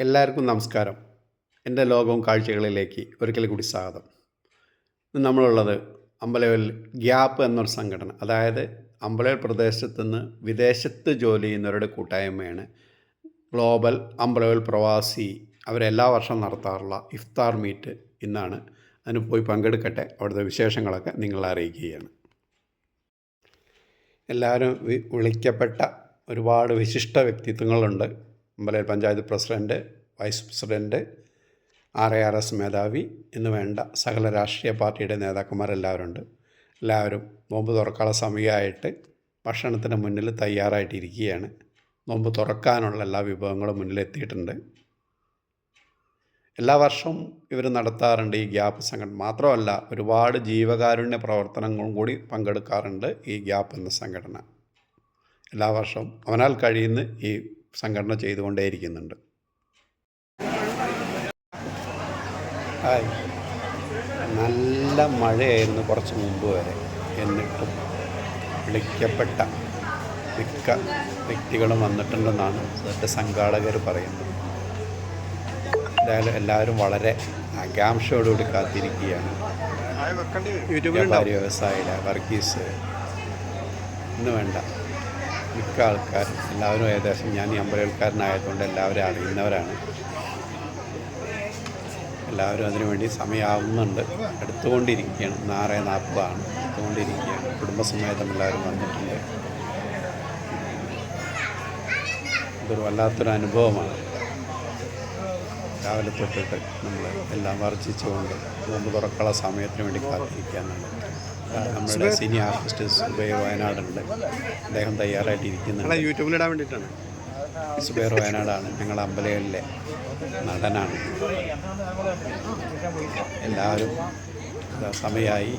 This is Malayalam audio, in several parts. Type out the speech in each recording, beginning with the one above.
എല്ലാവർക്കും നമസ്കാരം. എന്റെ ലോകവും കാഴ്ചകളിലേക്ക് ഒരിക്കൽ കൂടി സ്വാഗതം. ഇന്ന് നമ്മളുള്ളത് അമ്പലവിൽ ഗ്യാപ്പ് എന്നൊരു സംഘടന അതായത് അമ്പലവൽ പ്രദേശത്ത് നിന്ന് വിദേശത്ത് ജോലി ചെയ്യുന്നവരുടെ കൂട്ടായ്മയാണ് ഗ്ലോബൽ അമ്പലവൽ പ്രവാസി അവരെല്ലാ വർഷം നടത്താറുള്ള ഇഫ്താർ മീറ്റ് ഇന്നാണ്. അതിന് പോയി പങ്കെടുക്കട്ടെ. അവിടുത്തെ വിശേഷങ്ങളൊക്കെ നിങ്ങളെ അറിയിക്കുകയാണ്. എല്ലാവരും വിളിക്കപ്പെട്ട ഒരുപാട് വിശിഷ്ട വ്യക്തിത്വങ്ങളുണ്ട്. Ambalavayal panchayat president vice president R A R S മേധാവി എന്ന് വേണ്ട സകല രാഷ്ട്രീയ പാർട്ടിയുടെ നേതാക്കന്മാരെല്ലാവരും ഉണ്ട് എല്ലാവരും നോമ്പ് തുറക്കാനുള്ള സമയമായിട്ട് ഭക്ഷണത്തിന് മുന്നിൽ തയ്യാറായിട്ടിരിക്കുകയാണ്. നോമ്പ് തുറക്കാനുള്ള എല്ലാ വിഭവങ്ങളും മുന്നിലെത്തിയിട്ടുണ്ട്. എല്ലാ വർഷവും ഇവർ നടത്താറുണ്ട് ഈ ഗ്യാപ്പ് സംഘടന. മാത്രമല്ല ഒരുപാട് ജീവകാരുണ്യ പ്രവർത്തനങ്ങളും കൂടി പങ്കെടുക്കാറുണ്ട് ഈ ഗ്യാപ്പ് എന്ന സംഘടന. എല്ലാ വർഷവും അവനാൽ കഴിയുന്ന ഈ സംഘടന ചെയ്തുകൊണ്ടേയിരിക്കുന്നുണ്ട്. ഹായ്. നല്ല മഴയായിരുന്നു കുറച്ച് മുമ്പ് വരെ. എന്നിട്ടും വിളിക്കപ്പെട്ട മിക്ക വ്യക്തികളും വന്നിട്ടുണ്ടെന്നാണ് അതിന്റെ സംഘാടകർ പറയുന്നത്. എന്തായാലും എല്ലാവരും വളരെ ആകാംക്ഷയോടുകൂടി കാത്തിരിക്കുകയാണ്. വ്യാപാരി വ്യവസായില വർഗീസ്. ഇന്ന് വേണ്ട. മിക്ക ആൾക്കാർ എല്ലാവരും ഏകദേശം ഞാൻ ഈ അമ്പലക്കാരനായതുകൊണ്ട് എല്ലാവരും അറിയുന്നവരാണ്. എല്ലാവരും അതിനുവേണ്ടി സമയമാവുന്നുണ്ട് എടുത്തുകൊണ്ടിരിക്കുകയാണ് നാറ് നാൽപ്പതാണ്. എടുത്തുകൊണ്ടിരിക്കുകയാണ് കുടുംബസമേതം എല്ലാവരും വന്നിട്ടുണ്ട്. ഇതൊരു വല്ലാത്തൊരു അനുഭവമാണ്. രാവിലെ തൊട്ടിട്ട് നമ്മൾ എല്ലാം വർജിച്ചുകൊണ്ട് നോമ്പ് തുറക്കുള്ള സമയത്തിന് വേണ്ടി കാത്തിരിക്കാനുണ്ട് നമ്മുടെ സീനിയർ ആർട്ടിസ്റ്റ് സുബൈർ വയനാടുണ്ട്. അദ്ദേഹം തയ്യാറായിട്ടിരിക്കുന്നുണ്ട്. യൂട്യൂബിലിടാൻ വേണ്ടിയിട്ടാണ്. സുബൈർ വയനാടാണ്. ഞങ്ങൾ അമ്പലങ്ങളിലെ നടനാണ്. എല്ലാവരും സമയമായി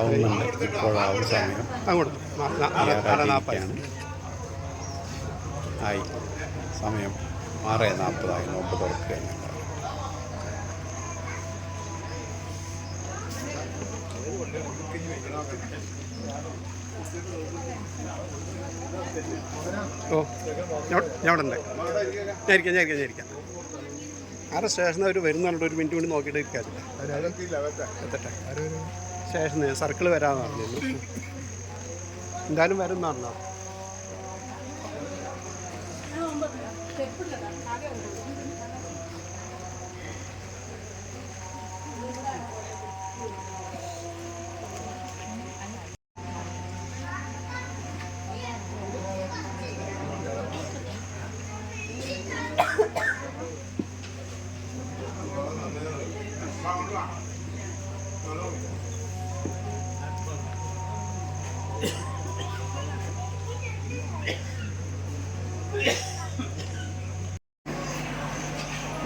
ആവുന്നുണ്ട്. ഇപ്പോഴാവും സമയം തയ്യാറായിട്ടിരിക്കുകയാണ്. ആയി. സമയം ആറ് നാൽപ്പതായി. നോമ്പ് തുറക്കുകയാണ്. ഓ ഞാൻ അവിടെ ഉണ്ട് ഞാൻ ഇരിക്കാം സ്റ്റേഷനിൽ അവർ വരുന്നുണ്ട് ഒരു മിനിറ്റ് കൊണ്ട് നോക്കിയിട്ട് ഇരിക്കാറില്ല എത്തട്ടെ. സ്റ്റേഷന് സർക്കിൾ വരാമെന്ന് പറഞ്ഞിരുന്നു എന്തായാലും വരുന്നാണല്ലോ.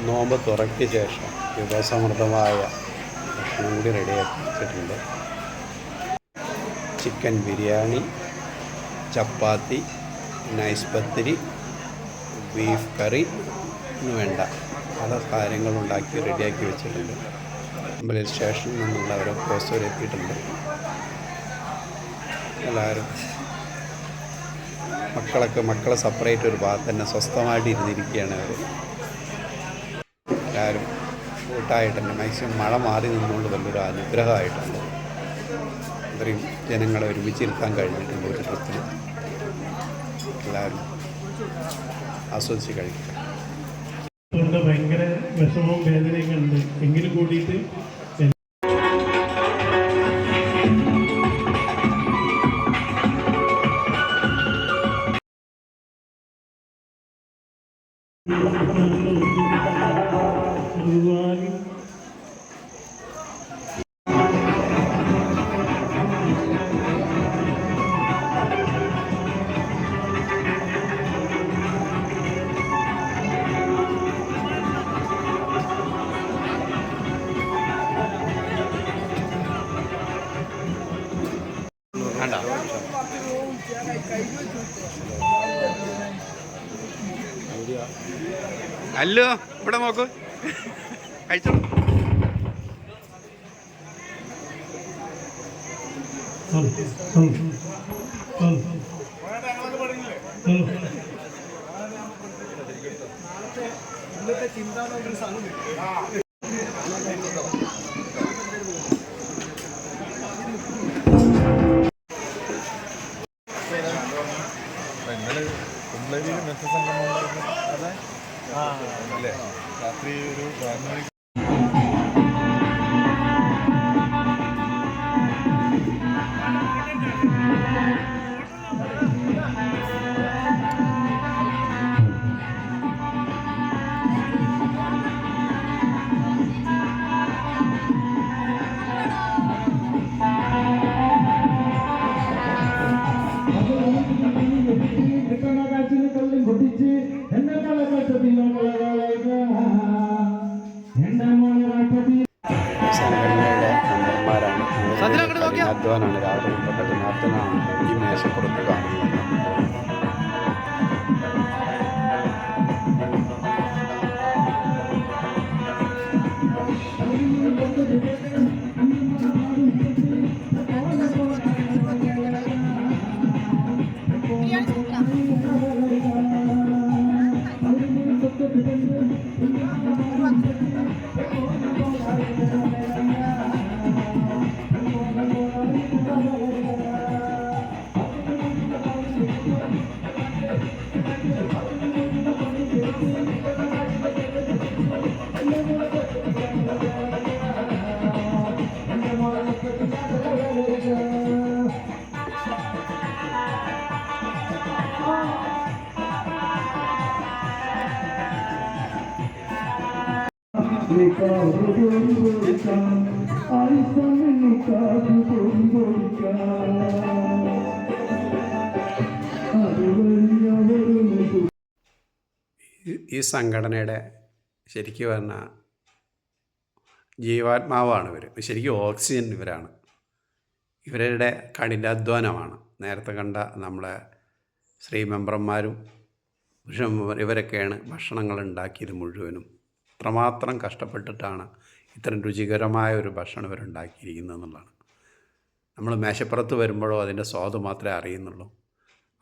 നോമ്പ് തുറക്കിയ ശേഷം വിഭവസമൃദ്ധമായ ഭക്ഷണം കൂടി റെഡിയാക്കി chicken biryani chapati nice pathiri beef curry വേണ്ട. പല കാര്യങ്ങളുണ്ടാക്കി റെഡിയാക്കി വെച്ചിട്ടുണ്ട് അമ്പലയിൽ സ്റ്റേഷനിൽ നിന്നുള്ള ഓരോ പോസ്റ്റ് എത്തിയിട്ടുണ്ട് എല്ലാവരും മക്കളൊക്കെ മക്കളെ സെപ്പറേറ്റ് ഒരു ഭാഗത്ത് തന്നെ സ്വസ്ഥമായിട്ട് ഇരുന്നിരിക്കുകയാണ് അവർ എല്ലാവരും കൂട്ടായിട്ട് തന്നെ. മാക്സിമം മഴ മാറി നിന്നുകൊണ്ട് വലിയൊരു അനുഗ്രഹമായിട്ടുണ്ട്. അത്രയും ജനങ്ങളെ ഒരുമിച്ചിരുത്താൻ കഴിഞ്ഞിട്ടുണ്ട് ഒരു ട്രിപ്പിൽ എല്ലാവരും ആസ്വദിച്ച് കഴിക്കുക. കൊണ്ട് ഭയങ്കര വിഷമവും വേദനയൊക്കെ ഉണ്ട്. അല്ലോ ഇവിടെ നോക്കൂ. കഴിച്ചോ? ഹലോ രാത്രി ഒരു പതിനൊന്ന് മണിക്ക് ഈ- സംഘടനയുടെ ശരിക്കും പറഞ്ഞാൽ ജീവാത്മാവാണ് ഇവർ ശരിക്കും ഓക്സിജൻ ഇവരാണ്. ഇവരുടെ കഠിനാധ്വാനമാണ്. നേരത്തെ കണ്ട നമ്മളെ ശ്രീ മെമ്പർമാരും പുരുഷ ഇവരൊക്കെയാണ് ഭക്ഷണങ്ങൾ ഉണ്ടാക്കിയത് മുഴുവനും. അത്രമാത്രം കഷ്ടപ്പെട്ടിട്ടാണ് ഇത്തരം രുചികരമായ ഒരു ഭക്ഷണം ഇവരുണ്ടാക്കിയിരിക്കുന്നത് എന്നുള്ളതാണ്. നമ്മൾ മേശപ്പുറത്ത് വരുമ്പോഴോ അതിന്റെ സ്വാദ് മാത്രമേ അറിയുന്നുള്ളൂ.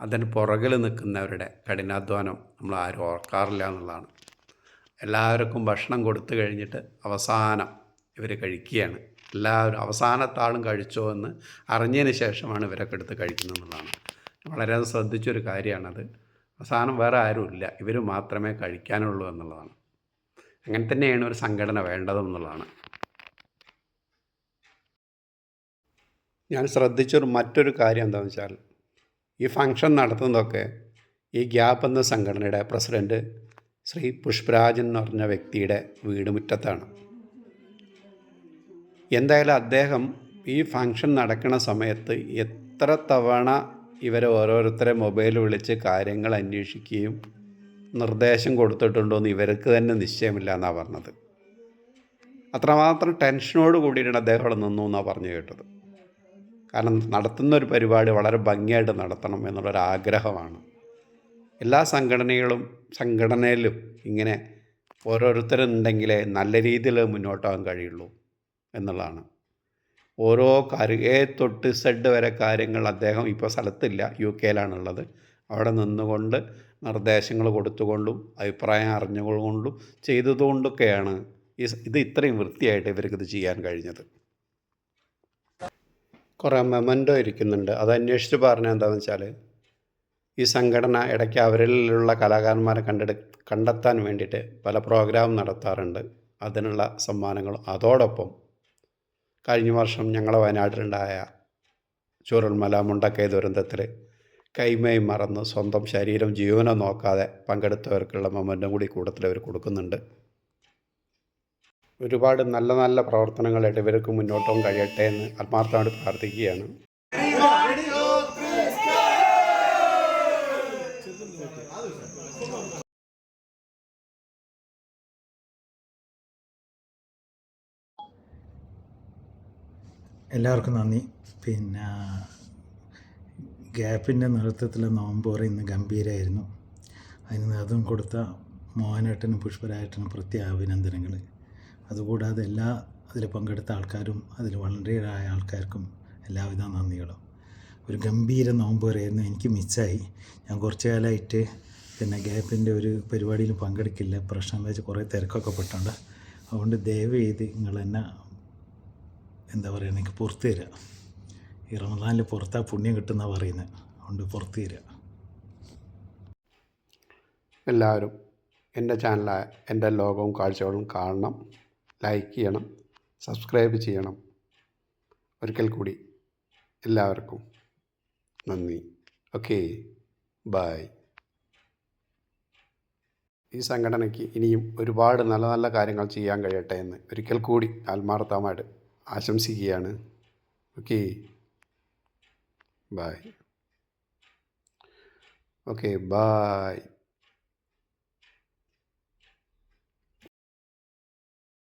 അതിന് പുറകിൽ നിൽക്കുന്നവരുടെ കഠിനാധ്വാനം നമ്മൾ ആരും ഓർക്കാറില്ല എന്നുള്ളതാണ്. എല്ലാവർക്കും ഭക്ഷണം കൊടുത്തു കഴിഞ്ഞിട്ട് അവസാനം ഇവർ കഴിക്കുകയാണ്. എല്ലാവരും അവസാനത്താളും കഴിച്ചോ എന്ന് അറിഞ്ഞതിന് ശേഷമാണ് ഇവരൊക്കെ എടുത്ത് കഴിക്കുന്നത് എന്നുള്ളതാണ്. വളരെ ശ്രദ്ധിച്ചൊരു കാര്യമാണത്. അവസാനം വേറെ ആരുമില്ല. ഇവർ മാത്രമേ കഴിക്കാനുള്ളൂ എന്നുള്ളതാണ്. അങ്ങനെ തന്നെയാണ് ഒരു സംഘടന വേണ്ടതെന്നുള്ളതാണ് ഞാൻ ശ്രദ്ധിച്ചൊരു മറ്റൊരു കാര്യം എന്താണെന്ന് വെച്ചാൽ ഈ ഫംഗ്ഷൻ നടത്തുന്നതൊക്കെ ഈ ഗ്യാപ്പ് എന്ന സംഘടനയുടെ പ്രസിഡന്റ് ശ്രീ പുഷ്പരാജൻ എന്ന് പറഞ്ഞ വ്യക്തിയുടെ വീട് മുറ്റത്താണ്. എന്തായാലും അദ്ദേഹം ഈ ഫങ്ഷൻ നടക്കുന്ന സമയത്ത് എത്ര തവണ ഇവരെ ഓരോരുത്തരെ മൊബൈൽ വിളിച്ച് കാര്യങ്ങൾ അന്വേഷിക്കുകയും നിർദ്ദേശം കൊടുത്തിട്ടുണ്ടോ എന്ന് ഇവർക്ക് തന്നെ നിശ്ചയമില്ല എന്നാണ് പറഞ്ഞത്. അത്രമാത്രം ടെൻഷനോട് കൂടിയിട്ടാണ് അദ്ദേഹം അവിടെ നിന്നു എന്നാണ് പറഞ്ഞു കേട്ടത്. കാരണം നടത്തുന്ന ഒരു പരിപാടി വളരെ ഭംഗിയായിട്ട് നടത്തണം എന്നുള്ളൊരാഗ്രഹമാണ്. എല്ലാ സംഘടനകളും സംഘടനയിലും ഇങ്ങനെ ഓരോരുത്തരുണ്ടെങ്കിലേ നല്ല രീതിയിൽ മുന്നോട്ട് പോകാൻ കഴിയുള്ളൂ എന്നുള്ളതാണ്. ഓരോ കാര്യം എ തൊട്ട് സെഡ് വരെ കാര്യങ്ങൾ അദ്ദേഹം ഇപ്പോൾ സ്ഥലത്തില്ല യു കെയിലാണുള്ളത്. അവിടെ നിന്നുകൊണ്ട് നിർദ്ദേശങ്ങൾ കൊടുത്തുകൊണ്ടും അഭിപ്രായം അറിഞ്ഞുകൊണ്ടും ചെയ്തതുകൊണ്ടൊക്കെയാണ് ഇത് ഇത്രയും വൃത്തിയായിട്ട് ഇവർക്കിത് ചെയ്യാൻ കഴിഞ്ഞത്. കുറേ മെമന്റോ ഇരിക്കുന്നുണ്ട്. അത് അന്വേഷിച്ച് പറഞ്ഞാൽ എന്താണെന്ന് വെച്ചാൽ ഈ സംഘടന ഇടയ്ക്ക് അവരിലുള്ള കലാകാരന്മാരെ കണ്ടെടു കണ്ടെത്താൻ വേണ്ടിയിട്ട് പല പ്രോഗ്രാം നടത്താറുണ്ട്. അതിനുള്ള സമ്മാനങ്ങളും അതോടൊപ്പം കഴിഞ്ഞ വർഷം ഞങ്ങളെ വയനാട്ടിലുണ്ടായ ചൂരൽമല മുണ്ടക്കൈ ദുരന്തത്തിൽ കൈമയും മറന്ന് സ്വന്തം ശരീരം ജീവനം നോക്കാതെ പങ്കെടുത്തവർക്കുള്ള മൊമെന്റും കൂടി കൂട്ടത്തിൽ അവർ കൊടുക്കുന്നുണ്ട്. ഒരുപാട് നല്ല നല്ല പ്രവർത്തനങ്ങളായിട്ട് ഇവർക്ക് മുന്നോട്ടും കഴിയട്ടെ എന്ന് ആത്മാർത്ഥമായിട്ട് പ്രാർത്ഥിക്കുകയാണ്. എല്ലാവർക്കും നന്ദി. പിന്നെ ഗ്യാപ്പിന്റെ നേതൃത്വത്തിലെ നോമ്പ് ഇന്ന് ഗംഭീരമായിരുന്നു അതിന് നേതൃത്വം കൊടുത്ത മോഹനേട്ടനും പുഷ്പരായട്ടനും പ്രത്യേക അഭിനന്ദനങ്ങൾ. അതുകൂടാതെ എല്ലാ അതിൽ പങ്കെടുത്ത ആൾക്കാരും അതിൽ വളരെയായ ആൾക്കാർക്കും എല്ലാവിധ നന്ദികളും. ഒരു ഗംഭീര നോമ്പോറായിരുന്നു എനിക്ക് മിസ്സായി. ഞാൻ കുറച്ച് കാലമായിട്ട് പിന്നെ ഗ്യാപ്പിന്റെ ഒരു പരിപാടിയിൽ പങ്കെടുക്കില്ല. പ്രശ്നം എന്താ വെച്ചാൽ കുറേ തിരക്കൊക്കെ പെട്ടുണ്ട്. അതുകൊണ്ട് ദയവ് ചെയ്ത് നിങ്ങൾ എന്നെ എന്താ പറയുക എനിക്ക് പുറത്തു തരിക. ഈ റമദാനിൽ പുറത്താ പുണ്യം കിട്ടുന്ന പറയുന്നത് അതുകൊണ്ട് പുറത്ത് തരിക എല്ലാവരും എന്റെ ചാനലായ എന്റെ ലോകവും കാഴ്ചകളും കാണണം ലൈക്ക് ചെയ്യണം സബ്സ്ക്രൈബ് ചെയ്യണം. ഒരിക്കൽ കൂടി എല്ലാവർക്കും നന്ദി. ഓക്കെ ബായ് ഈ സംഘടനയ്ക്ക് ഇനിയും ഒരുപാട് നല്ല നല്ല കാര്യങ്ങൾ ചെയ്യാൻ കഴിയട്ടെ എന്ന് ഒരിക്കൽ കൂടി ആത്മാർത്ഥമായിട്ട് ആശംസിക്കുകയാണ്. ഓക്കെ. Bye. Okay, bye.